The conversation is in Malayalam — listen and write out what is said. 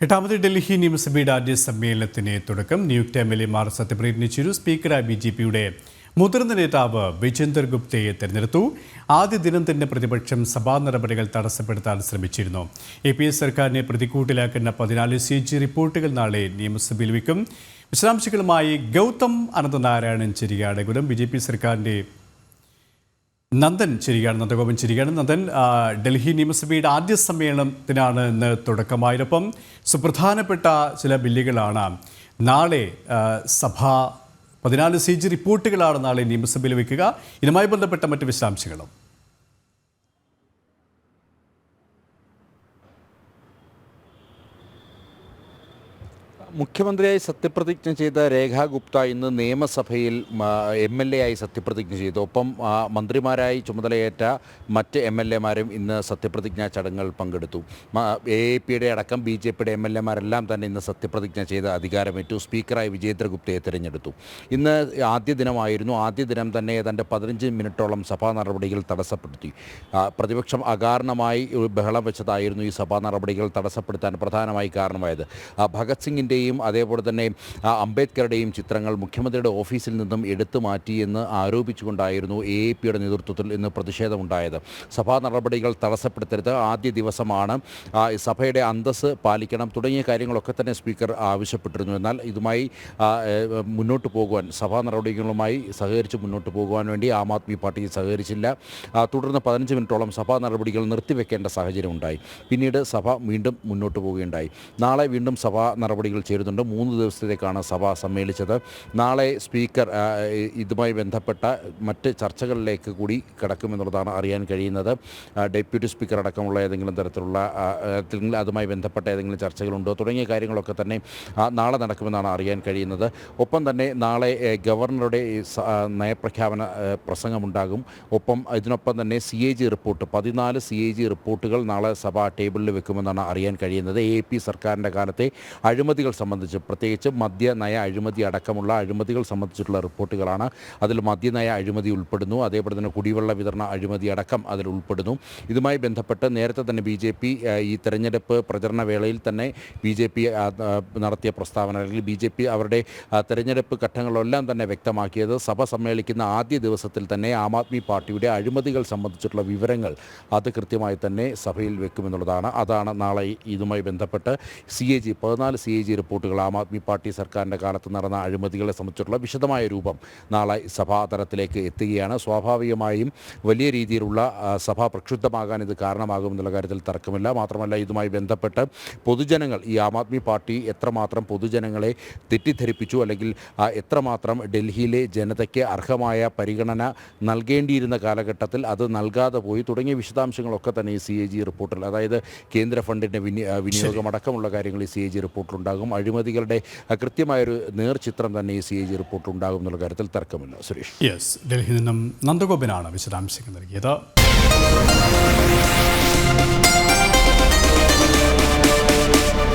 എട്ടാമത് ഡൽഹി നിയമസഭയുടെ ആദ്യ സമ്മേളനത്തിന് തുടക്കം. നിയുക്ത എം എൽ എമാർ സത്യപ്രതിജ്ഞ സ്പീക്കറായ ബി ജെ പിയുടെ മുതിർന്ന നേതാവ് വിജേന്ദർ ഗുപ്തയെ തെരഞ്ഞെടുത്തു. ആദ്യ ദിനം തന്നെ പ്രതിപക്ഷം സഭാ നടപടികൾ തടസ്സപ്പെടുത്താൻ ശ്രമിച്ചിരുന്നു. എ പി എസ് സർക്കാരിനെ പ്രതിക്കൂട്ടിലാക്കുന്ന പതിനാല് സി ജി റിപ്പോർട്ടുകൾ നാളെ നിയമസഭയിൽ വയ്ക്കും. വിശദാംശങ്ങളുമായി ഗൗതം അനന്തനാരായണൻ ചെരിയാടകുലം ബി ജെ പി സർക്കാരിന്റെ നന്ദൻ ചിരിയാണ് നന്ദഗോപൻ ചിരിയാണ് നന്ദൻ ഡൽഹി നിയമസഭയുടെ ആദ്യ സമ്മേളനത്തിനാണ് ഇന്ന് തുടക്കമായതൊപ്പം സുപ്രധാനപ്പെട്ട ചില ബില്ലുകളാണ്. നാളെ സഭ പതിനാല് സി ജി റിപ്പോർട്ടുകളാണ് നാളെ നിയമസഭയിൽ വയ്ക്കുക ഇതുമായി ബന്ധപ്പെട്ട മറ്റ് വിശദാംശങ്ങളും. മുഖ്യമന്ത്രിയായി സത്യപ്രതിജ്ഞ ചെയ്ത രേഖാ ഗുപ്ത ഇന്ന് നിയമസഭയിൽ എം എൽ എ ആയി സത്യപ്രതിജ്ഞ ചെയ്തു. ഒപ്പം മന്ത്രിമാരായി ചുമതലയേറ്റ മറ്റ് എം എൽ എമാരും ഇന്ന് സത്യപ്രതിജ്ഞാ ചടങ്ങുകൾ പങ്കെടുത്തു. എ എ പിയുടെ അടക്കം ബി ജെ പിയുടെ എം എൽ എമാരെല്ലാം തന്നെ ഇന്ന് സത്യപ്രതിജ്ഞ ചെയ്ത് അധികാരമേറ്റു. സ്പീക്കറായി വിജേന്ദ്ര ഗുപ്തയെ തിരഞ്ഞെടുത്തു. ഇന്ന് ആദ്യ ദിനമായിരുന്നു. ആദ്യ ദിനം തന്നെ ഏതാണ്ട് പതിനഞ്ച് മിനിറ്റോളം സഭാ നടപടികൾ തടസ്സപ്പെടുത്തി. പ്രതിപക്ഷം അകാരണമായി ബഹളം വെച്ചതായിരുന്നു ഈ സഭാ നടപടികൾ തടസ്സപ്പെടുത്താൻ പ്രധാനമായി കാരണമായത്. ഭഗത് ഭഗത് സിംഗിന്റെയും അതേപോലെ തന്നെ അംബേദ്കറുടെയും ചിത്രങ്ങൾ മുഖ്യമന്ത്രിയുടെ ഓഫീസിൽ നിന്നും എടുത്തു മാറ്റിയെന്ന് ആരോപിച്ചുകൊണ്ടായിരുന്നു എ എ പിയുടെ നേതൃത്വത്തിൽ ഇന്ന് പ്രതിഷേധമുണ്ടായത്. സഭാ നടപടികൾ തടസ്സപ്പെടുത്തരുത്. ആദ്യ ദിവസമാണ് സഭയുടെ അന്തസ് പാലിക്കണം. തുടങ്ങിയ കാര്യങ്ങളൊക്കെ തന്നെ സ്പീക്കർ ആവശ്യപ്പെട്ടിരുന്നു. എന്നാൽ ഇതുമായി മുന്നോട്ട് പോകുവാൻ സഭാ നടപടികളുമായി സഹകരിച്ച് മുന്നോട്ട് പോകുവാൻ വേണ്ടി ആം ആദ്മി പാർട്ടി സഹകരിച്ചില്ല. തുടർന്ന് പതിനഞ്ച് മിനിറ്റോളം സഭാ നടപടികൾ നിർത്തിവെക്കേണ്ട സാഹചര്യം ഉണ്ടായി പിന്നീട് സഭ വീണ്ടും മുന്നോട്ട് പോവുകയുണ്ടായി. നാളെ വീണ്ടും സഭാ നടപടികൾ ചേരുന്നുണ്ട്. മൂന്ന് ദിവസത്തേക്കാണ് സഭ സമ്മേളിച്ചത്. നാളെ സ്പീക്കർ ഇതുമായി ബന്ധപ്പെട്ട മറ്റ് ചർച്ചകളിലേക്ക് കൂടി കിടക്കുമെന്നുള്ളതാണ് അറിയാൻ കഴിയുന്നത്. ഡെപ്യൂട്ടി സ്പീക്കർ അടക്കമുള്ള ഏതെങ്കിലും തരത്തിലുള്ള അതുമായി ബന്ധപ്പെട്ട ഏതെങ്കിലും ചർച്ചകളുണ്ടോ? തുടങ്ങിയ കാര്യങ്ങളൊക്കെ തന്നെ നാളെ നടക്കുമെന്നാണ് അറിയാൻ കഴിയുന്നത്. ഒപ്പം തന്നെ നാളെ ഗവർണറുടെ നയപ്രഖ്യാപന പ്രസംഗമുണ്ടാകും. ഒപ്പം ഇതിനൊപ്പം തന്നെ സി എ ജി റിപ്പോർട്ട് പതിനാല് സി എ ജി റിപ്പോർട്ടുകൾ നാളെ സഭ ടേബിളിൽ വെക്കുമെന്നാണ് അറിയാൻ കഴിയുന്നത്. എ പി സർക്കാരിന്റെ കാലത്തെ അഴിമതികൾ സംബന്ധിച്ച് പ്രത്യേകിച്ച് മദ്യനയ അഴിമതി അടക്കമുള്ള അഴിമതികൾ സംബന്ധിച്ചിട്ടുള്ള റിപ്പോർട്ടുകളാണ് അതിൽ മദ്യനയ അഴിമതി ഉൾപ്പെടുന്നു. അതേപോലെ തന്നെ കുടിവെള്ള വിതരണ അഴിമതി അടക്കം അതിൽ ഉൾപ്പെടുന്നു. ഇതുമായി ബന്ധപ്പെട്ട് നേരത്തെ തന്നെ ബി ജെ പി ഈ തെരഞ്ഞെടുപ്പ് പ്രചരണ വേളയിൽ തന്നെ ബി ജെ പി നടത്തിയ പ്രസ്താവന അല്ലെങ്കിൽ ബി ജെ പി അവരുടെ തെരഞ്ഞെടുപ്പ് ഘട്ടങ്ങളെല്ലാം തന്നെ വ്യക്തമാക്കിയത് സഭ സമ്മേളിക്കുന്ന ആദ്യ ദിവസത്തിൽ തന്നെ ആം ആദ്മി പാർട്ടിയുടെ അഴിമതികൾ സംബന്ധിച്ചിട്ടുള്ള വിവരങ്ങൾ അത് കൃത്യമായി തന്നെ സഭയിൽ വെക്കുമെന്നുള്ളതാണ്. അതാണ് നാളെ ഇതുമായി ബന്ധപ്പെട്ട് സി എ ജി പതിനാല് സി എ ജി റിപ്പോർട്ടുകൾ ആം ആദ്മി പാർട്ടി സർക്കാരിന്റെ കാലത്ത് നടന്ന അഴിമതികളെ സംബന്ധിച്ചിട്ടുള്ള വിശദമായ രൂപം നാളെ സഭാതലത്തിലേക്ക് എത്തുകയാണ്. സ്വാഭാവികമായും വലിയ രീതിയിലുള്ള സഭ പ്രക്ഷുബ്ധമാകാൻ ഇത് കാരണമാകുമെന്നുള്ള കാര്യത്തിൽ തർക്കമില്ല. മാത്രമല്ല ഇതുമായി ബന്ധപ്പെട്ട് പൊതുജനങ്ങൾ ഈ ആം ആദ്മി പാർട്ടി എത്രമാത്രം പൊതുജനങ്ങളെ തെറ്റിദ്ധരിപ്പിച്ചു അല്ലെങ്കിൽ എത്രമാത്രം ഡൽഹിയിലെ ജനതയ്ക്ക് അർഹമായ പരിഗണന നൽകേണ്ടിയിരുന്ന കാലഘട്ടത്തിൽ അത് നൽകാതെ പോയി തുടങ്ങിയ വിശദാംശങ്ങളൊക്കെ തന്നെ ഈ സി എ ജി റിപ്പോർട്ടിൽ അതായത് കേന്ദ്ര ഫണ്ടിന്റെ വിനിയോഗമടക്കമുള്ള ആ, വിനിയോഗം അടക്കമുള്ള കാര്യങ്ങൾ ഈ സി എ ജി റിപ്പോർട്ടിലുണ്ടാകും. അഴിമതികളുടെ കൃത്യമായൊരു നേർചിത്രം തന്നെ ഈ സി എ ജി റിപ്പോർട്ട് ഉണ്ടാകും എന്നുള്ള കാര്യത്തിൽ തർക്കമില്ല. സുരേഷ്. യെസ് ഡൽഹിയിൽ നിന്നും നന്ദഗോപനാണ് വിശദാംശങ്ങൾ നൽകിയത്.